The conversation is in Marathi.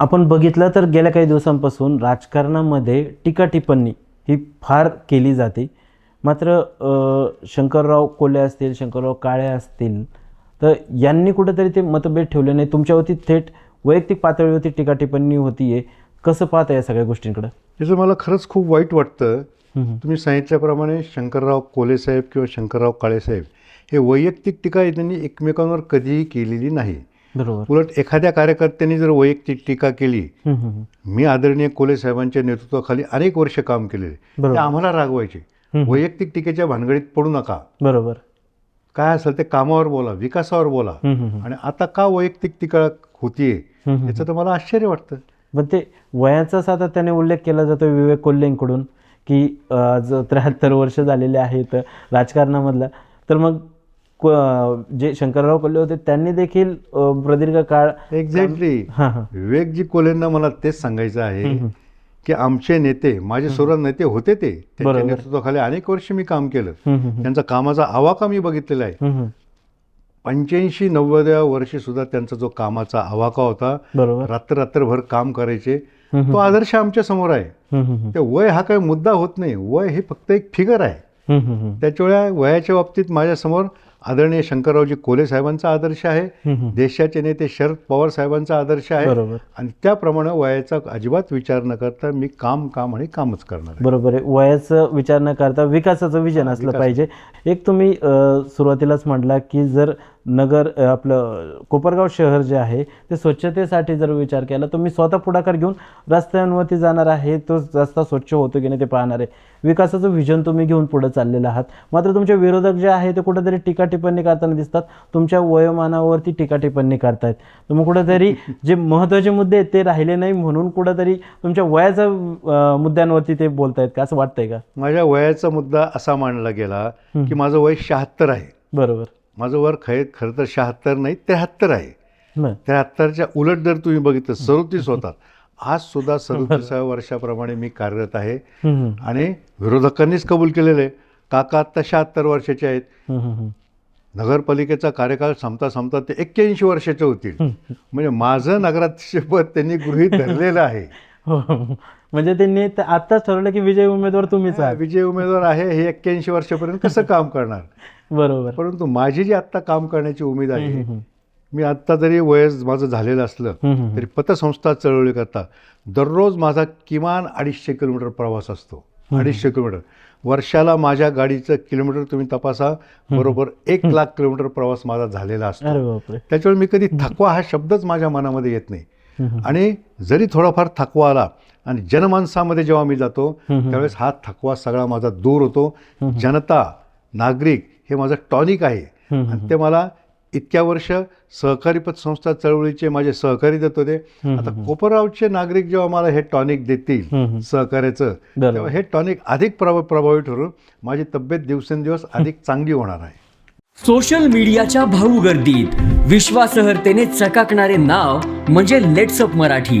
आपण बघितलं तर गेल्या काही दिवसांपासून राजकारणामध्ये टीका टिप्पणी ही फार केली जाते. मात्र शंकरराव कोल्हे असतील शंकरराव काळे असतील तर यांनी कुठेतरी ते मतभेद ठेवले नाही तुमच्यावरती थेट वैयक्तिक पातळीवरती टीका टिप्पणी होतीये कसं पाहता या सगळ्या गोष्टींकडे? याचं मला खरंच खूप वाईट वाटतं. तुम्ही सांगितल्याप्रमाणे शंकरराव कोलेसाहेब किंवा शंकरराव काळेसाहेब हे वैयक्तिक टीका त्यांनी एकमेकांवर कधीही केलेली नाही. बरोबर उलट एखाद्या कार्यकर्त्यांनी जर वैयक्तिक टीका केली. मी आदरणीय कोले साहेबांच्या नेतृत्वाखाली अनेक वर्ष काम केलेले. ते आम्हाला रागवायचे. वैयक्तिक टीकेच्या भानगडीत पडू नका बरोबर काय असेल ते कामावर बोला विकासावर बोला. आणि आता का वैयक्तिक टीका होतीये. याचं तर मला आश्चर्य वाटतं पण ते वयाचा सातत्याने उल्लेख केला जातो विवेक कोल्हेंकडून की त्र्याहत्तर वर्ष झालेले आहेत राजकारणामधला तर मग जे शंकरराव कोल्हे होते त्यांनी देखील प्रदीर्घ काळ एक्झॅक्टली विवेकजी कोलेंना मला तेच सांगायचं आहे की आमचे नेते माझे सर्व नेते होते ते. त्यांच्या. नेतृत्वाखाली अनेक वर्ष मी काम केलं. त्यांचा कामाचा आवाका मी बघितलेला आहे. पंच्याऐंशी नव्वदव्या वर्षी सुद्धा त्यांचा जो कामाचा आवाका होता रात्र रात्रभर काम करायचे तो आदर्श आमच्यासमोर आहे. ते वय हा काही मुद्दा होत नाही. वय हे फक्त एक फिगर आहे. त्याच्यामुळे वयाच्या बाबतीत माझ्यासमोर आदरणीय शंकररावजी कोले साहेबांचा आदर्श आहे. देशाचे नेते शरद पवार साहेबांचा आदर्श आहे. बरोबर. आणि त्याप्रमाणे वयाचा अजिबात विचार न करता मी काम काम आणि कामच करणार बरोबर आहे. वयाचं विचार न करता विकासाचं विजन असलं. पाहिजे. एक तुम्ही सुरुवातीलाच म्हटला की जर नगर आपलं कोपरगाव शहर जे आहे ते स्वच्छतेसाठी जर विचार केला तर मी स्वतः पुढाकार घेऊन रस्त्यांवरती जाणार आहे तो रस्ता स्वच्छ होतो की नाही ते पाहणार आहे. विकासाचं विजन तुम्ही घेऊन पुढे चाललेलं आहात. मात्र तुमचे विरोधक जे आहे ते कुठेतरी टीका टिप्पणी करताना दिसतात. तुमच्या वयोमानावरती टीका टिप्पणी करतायत. तर मग कुठेतरी जे महत्त्वाचे मुद्दे आहेत ते राहिले नाही म्हणून कुठेतरी तुमच्या वयाच्या मुद्द्यांवरती ते बोलतायत का? असं वाटतंय का? माझ्या वयाचा मुद्दा असा मांडला गेला की माझं वय शहात्तर आहे. बरोबर. माझं वर खय खरं तर शहात्तर नाही त्र्याहत्तर आहे. त्र्याहत्तरच्या उलट जर तुम्ही बघितलं सदोतीस होतात. आज सुद्धा सदोतीसाव्या वर्षाप्रमाणे मी कार्यरत आहे आणि विरोधकांनीच कबूल केलेलं आहे. काका आत्ता शहात्तर वर्षाचे आहेत. नगरपालिकेचा कार्यकाळ संपता संपता ते एक्क्याऐंशी वर्षाचे होतील. म्हणजे माझं नगराध्यक्षपद त्यांनी गृहीत धरलेलं आहे. हो, हो. म्हणजे त्यांनी आत्ताच ठरवलं की विजय उमेदवार तुम्हीच आहात. विजय उमेदवार आहे हे एक्क्याऐंशी वर्षापर्यंत कसं काम करणार? बरोबर. परंतु माझी जी आत्ता काम करण्याची उमेद आहे. मी आत्ता जरी वयस माझं झालेलं असलं. तरी पतसंस्था चळवळी करता दररोज माझा किमान अडीचशे किलोमीटर प्रवास असतो. अडीचशे किलोमीटर. वर्षाला माझ्या गाडीचं किलोमीटर तुम्ही तपासा बरोबर एक लाख किलोमीटर प्रवास माझा झालेला असतो. त्याच्यामुळे मी कधी थकवा हा शब्दच माझ्या मनामध्ये येत नाही. आणि जरी थोडाफार थकवा आला आणि जनमानसामध्ये जेव्हा मी जातो. त्यावेळेस हा थकवा सगळा माझा दूर होतो. जनता नागरिक हे माझं टॉनिक आहे. आणि ते मला इतक्या वर्ष सहकारी पतसंस्था चळवळीचे माझे सहकारी देत होते. आता कोपरगावचे नागरिक जेव्हा मला हे टॉनिक देतील. सहकार्याचं. तेव्हा हे टॉनिक अधिक प्रभाव प्रभावी ठरून माझी तब्येत दिवसेंदिवस अधिक चांगली होणार आहे. सोशल मीडियाच्या भाऊ गर्दीत विश्वासार्हतेने चकाकणारे नाव म्हणजे लेट्सअप मराठी.